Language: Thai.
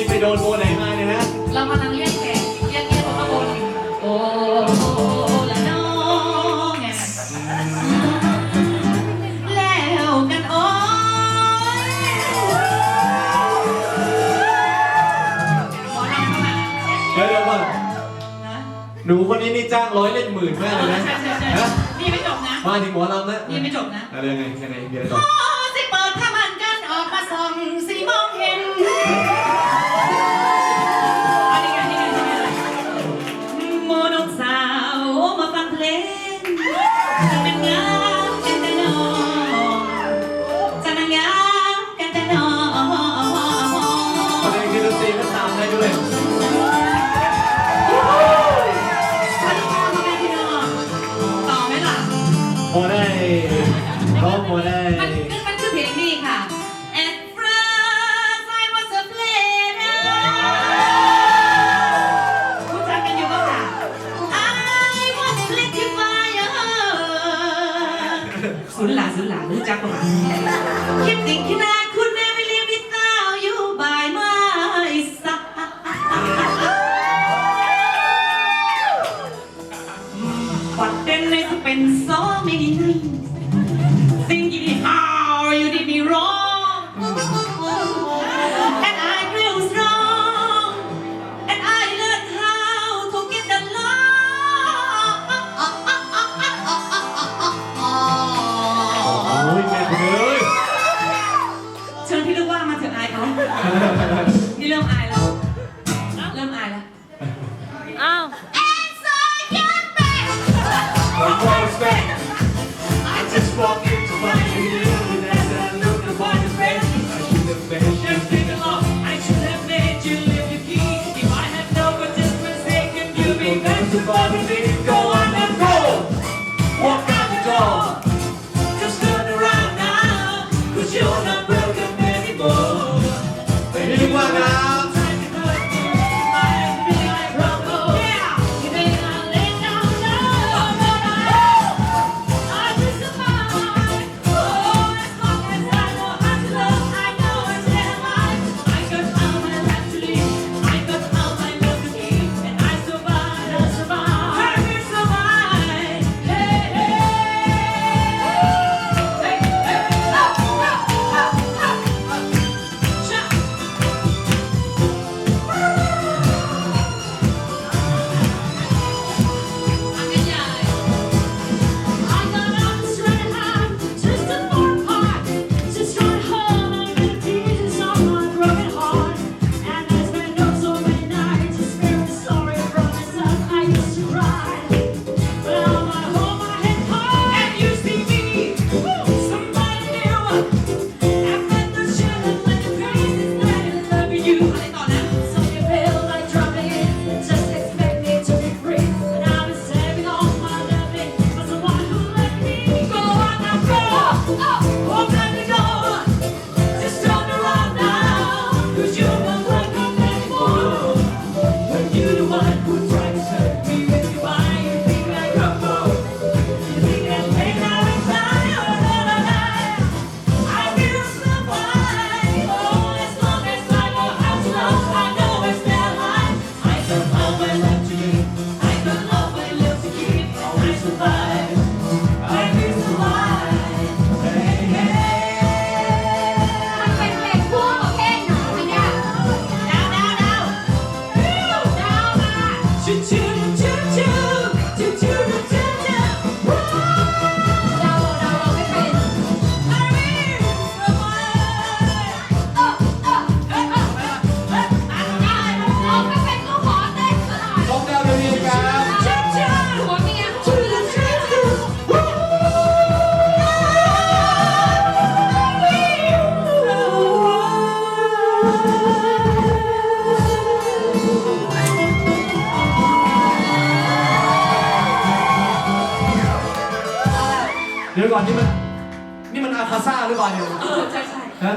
ี่ไปโดนโบไหนมาเนี่ยฮะเรากำลังเรียกแขกเรียกเรียกเขาโบนโอ้โหละน้องไงแล้วกันโอ้ยหมอลำเข้ามาเดี๋ยวเดี๋ยวก่นนะหนูคนนี้นี่จ้างร้อยเล่นหมื่นแม่เลยนะนี่ไม่จบนะมาถึงหัวมอลำนะนี่ไม่จบนะ อะไรยังไงยังไงเดี๋ยวต่อ โ Yeah. สุนหลาสุนหลารู้จักปะคิดจริงคิดหน้า นี่เริ่มอายแล้ว เริ่มอายแล้ว I just into and I upon. I should have. I should have made you live your key. If I had known what you be back to me. Go. ก่อนนี่มัน นี่มันอาคาซ่าหรือเปล่าเนี่ยใช่ใช่ฮะ